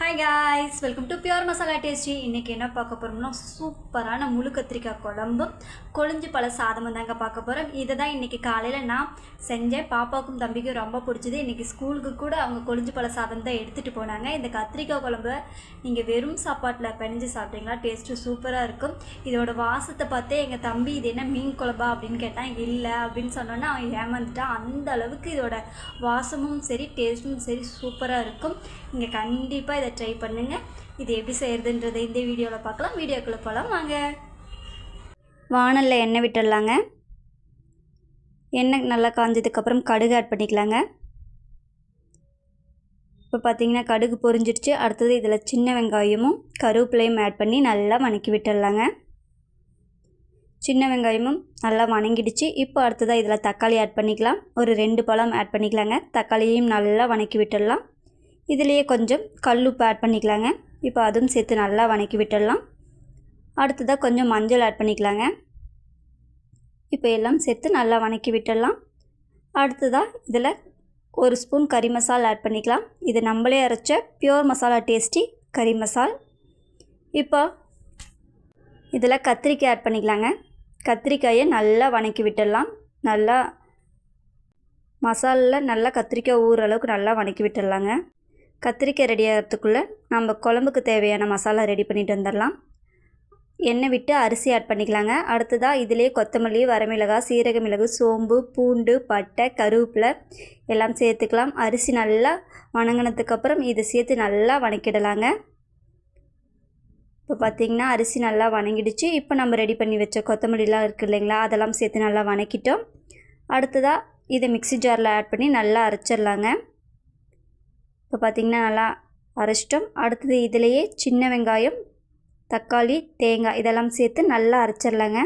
Hi guys welcome to pure masala tasty இன்றைக்கி என்ன பார்க்க போகிறோம்னா சூப்பரான முழு கத்திரிக்காய் குழம்பு கொழிஞ்சு பழ சாதமும் தாங்க பார்க்க போகிறோம் இதை தான் இன்றைக்கி காலையில் நான் செஞ்சேன். பாப்பாவுக்கும் தம்பிக்கும் ரொம்ப பிடிச்சது. இன்றைக்கி ஸ்கூலுக்கு கூட அவங்க கொழிஞ்சு பழ சாதம் தான் எடுத்துகிட்டு போனாங்க. இந்த கத்திரிக்காய் குழம்பு நீங்கள் வெறும் சாப்பாட்டில் பிணைஞ்சு சாப்பிட்டீங்களா டேஸ்ட்டு சூப்பராக இருக்கும். இதோட வாசத்தை பார்த்தே எங்கள் தம்பி இது என்ன மீன் குழம்பா? அப்படின்னு கேட்டான். இல்லை அப்படின்னு சொன்னோன்னே அவன் ஏமாந்துட்டான். அந்த அளவுக்கு இதோட வாசமும் சரி டேஸ்ட்டும் சரி சூப்பராக இருக்கும். இங்கே கண்டிப்பாக இதை ட்ரை பண்ணுங்கள் இது எப்படி செய்கிறதுன்றதை இந்த வீடியோவில் பார்க்கலாம். வீடியோக்குள்ளே போகலாம் வாங்க. வானலில் எண்ணெய் விட்டுடலாங்க. எண்ணெய் நல்லா காஞ்சதுக்கப்புறம் கடுகு ஆட் பண்ணிக்கலாங்க. இப்போ பார்த்தீங்கன்னா கடுகு பொரிஞ்சிடுச்சு. அடுத்தது இதில் சின்ன வெங்காயமும் கருவேப்பிலையும் ஆட் பண்ணி நல்லா வணக்கி விட்டுடலாங்க. சின்ன வெங்காயமும் நல்லா வணங்கிடுச்சு. இப்போ அடுத்ததாக இதில் தக்காளி ஆட் பண்ணிக்கலாம். ஒரு ரெண்டு பழம் ஆட் பண்ணிக்கலாங்க. தக்காளியையும் நல்லா வணக்கி விட்டுடலாம். இதுலேயே கொஞ்சம் கல்லுப்பு ஆட் பண்ணிக்கலாங்க. இப்போ அதுவும் சேர்த்து நல்லா வணக்கி விட்டுடலாம். அடுத்ததாக கொஞ்சம் மஞ்சள் ஆட் பண்ணிக்கலாங்க. இப்போ எல்லாம் சேர்த்து நல்லா வணக்கி விட்டுடலாம். அடுத்ததாக இதில் ஒரு ஸ்பூன் கறி மசாலா ஆட் பண்ணிக்கலாம். இது நம்மளே அரைச்ச பியோர் மசாலா டேஸ்டி கறி மசால். இப்போ இதில் கத்திரிக்காய் ஆட் பண்ணிக்கலாங்க. கத்திரிக்காயை நல்லா வணக்கி விட்டுடலாம். நல்லா மசாலில் நல்லா கத்திரிக்காய் ஊற அளவுக்கு நல்லா வணக்கி விட்டுடலாங்க. கத்திரிக்காய் ரெடி ஆகிறதுக்குள்ளே நம்ம குழம்புக்கு தேவையான மசாலா ரெடி பண்ணிட்டு வந்துடலாம். எண்ணெய் விட்டு அரிசி ஆட் பண்ணிக்கலாங்க. அடுத்ததாக இதிலே கொத்தமல்லி வரமிளகாய் சீரக மிளகு சோம்பு பூண்டு பட்டை கருவேப்பிலை எல்லாம் சேர்த்துக்கலாம். அரிசி நல்லா வணங்கினதுக்கப்புறம் இதை சேர்த்து நல்லா வணக்கிடலாங்க. இப்போ பார்த்திங்கன்னா அரிசி நல்லா வணங்கிடுச்சு. இப்போ நம்ம ரெடி பண்ணி வச்ச கொத்தமல்லிலாம் இருக்குது இல்லைங்களா? அதெல்லாம் சேர்த்து நல்லா வணக்கிட்டோம். அடுத்ததாக இதை மிக்சி ஜாரில் ஆட் பண்ணி நல்லா அரைச்சிடலாங்க. இப்போ பார்த்திங்கன்னா நல்லா அரைச்சிட்டோம். அடுத்தது இதிலையே சின்ன வெங்காயம் தக்காளி தேங்காய் இதெல்லாம் சேர்த்து நல்லா அரைச்சிடலாங்க.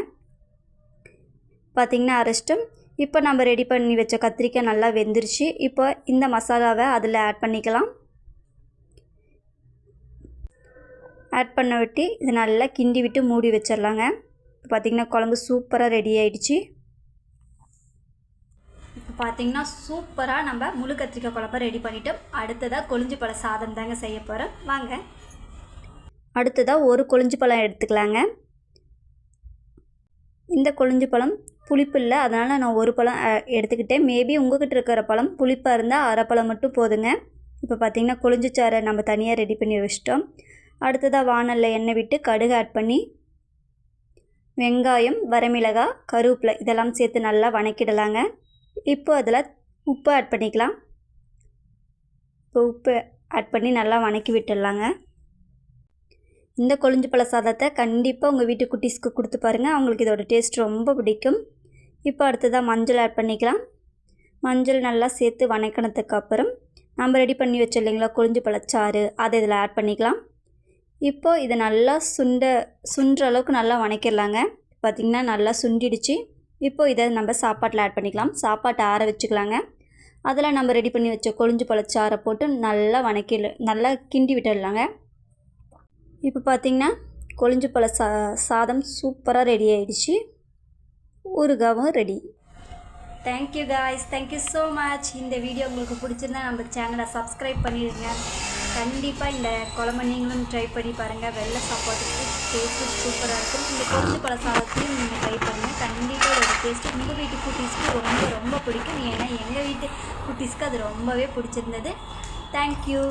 பார்த்திங்கன்னா அரைச்சிட்டோம். இப்போ நம்ம ரெடி பண்ணி வச்ச கத்திரிக்காய் நல்லா வெந்துருச்சு. இப்போ இந்த மசாலாவை அதில் ஆட் பண்ணிக்கலாம். ஆட் பண்ண விட்டு இதை நல்லா கிண்டி விட்டு மூடி வச்சிடலாங்க. இப்போ பார்த்திங்கன்னா குழம்பு சூப்பராக ரெடி ஆகிடுச்சு பார்த்தீங்கன்னா சூப்பராக நம்ம முழு கத்திரிக்காய் குழம்பை ரெடி பண்ணிவிட்டோம் அடுத்ததாக கொழிஞ்சு பழ சாதம் தாங்க செய்ய போகிறோம் வாங்க. அடுத்ததாக ஒரு கொழிஞ்சு பழம் எடுத்துக்கலாங்க. இந்த கொழிஞ்சு பழம் புளிப்பு இல்லை அதனால் நான் ஒரு பழம் எடுத்துக்கிட்டேன். மேபி உங்கள்கிட்ட இருக்கிற பழம் புளிப்பாக இருந்தால் அரை பழம் மட்டும் போதுங்க. இப்போ பார்த்திங்கன்னா கொழிஞ்சு சாறை நம்ம தனியாக ரெடி பண்ணி வச்சிட்டோம். அடுத்ததாக வானலில் எண்ணெய் விட்டு கடுகு ஆட் பண்ணி வெங்காயம் வரமிளகாய் கருவேப்பிலை இதெல்லாம் சேர்த்து நல்லா வணக்கிடலாங்க. இப்போ அதில் உப்பு ஆட் பண்ணிக்கலாம். இப்போ உப்பு ஆட் பண்ணி நல்லா வணக்கி விட்டுடலாங்க. இந்த கொழிஞ்சு பழ சாதத்தை கண்டிப்பாக உங்கள் வீட்டு குட்டீஸ்க்கு கொடுத்து பாருங்கள் அவங்களுக்கு இதோட டேஸ்ட் ரொம்ப பிடிக்கும். இப்போ அடுத்ததாக மஞ்சள் ஆட் பண்ணிக்கலாம். மஞ்சள் நல்லா சேர்த்து வணக்கினதுக்கு அப்புறம் நம்ம ரெடி பண்ணி வச்சோம் இல்லைங்களா கொழிஞ்சு பழச்சாறு அதை இதில் ஆட் பண்ணிக்கலாம். இப்போது இதை நல்லா சுண்ட சுன்ற அளவுக்கு நல்லா வணக்கிடலாங்க. பார்த்திங்கன்னா நல்லா சுண்டிடுச்சு. இப்போது இதை நம்ம சாப்பாட்டில் ஆட் பண்ணிக்கலாம். சாப்பாட்டை ஆற வச்சுக்கலாங்க. அதில் நம்ம ரெடி பண்ணி வச்ச கொழிஞ்சு பழச்சாரை போட்டு நல்லா வணக்கி நல்லா கிண்டி விட்டுடலாங்க. இப்போ பார்த்திங்கன்னா கொழிஞ்சு பழ சா சாதம் சூப்பராக ரெடி ஆகிடுச்சு ஊறுகாவும் ready thank you guys thank you so much இந்த வீடியோ உங்களுக்கு பிடிச்சிருந்தா நம்ம சேனலை சப்ஸ்கிரைப் பண்ணிடுங்க. கண்டிப்பாக இந்த குழம்பு நீங்களும் ட்ரை பண்ணி பாருங்கள் வெள்ளை சாப்பாட்டுக்கு டேஸ்ட்டு சூப்பராக இருக்கும். இந்த கொழிஞ்சு பழ சாதத்தையும் நீங்கள் ட்ரை பண்ணுங்கள் கண்டிப்பாக ஒரு டேஸ்ட்டு உங்கள் வீட்டு குட்டீஸ்க்கு ரொம்ப ரொம்ப பிடிக்கும். ஏன்னா எங்கள் வீட்டு குட்டீஸ்க்கு அது ரொம்பவே பிடிச்சிருந்தது. தேங்க்யூ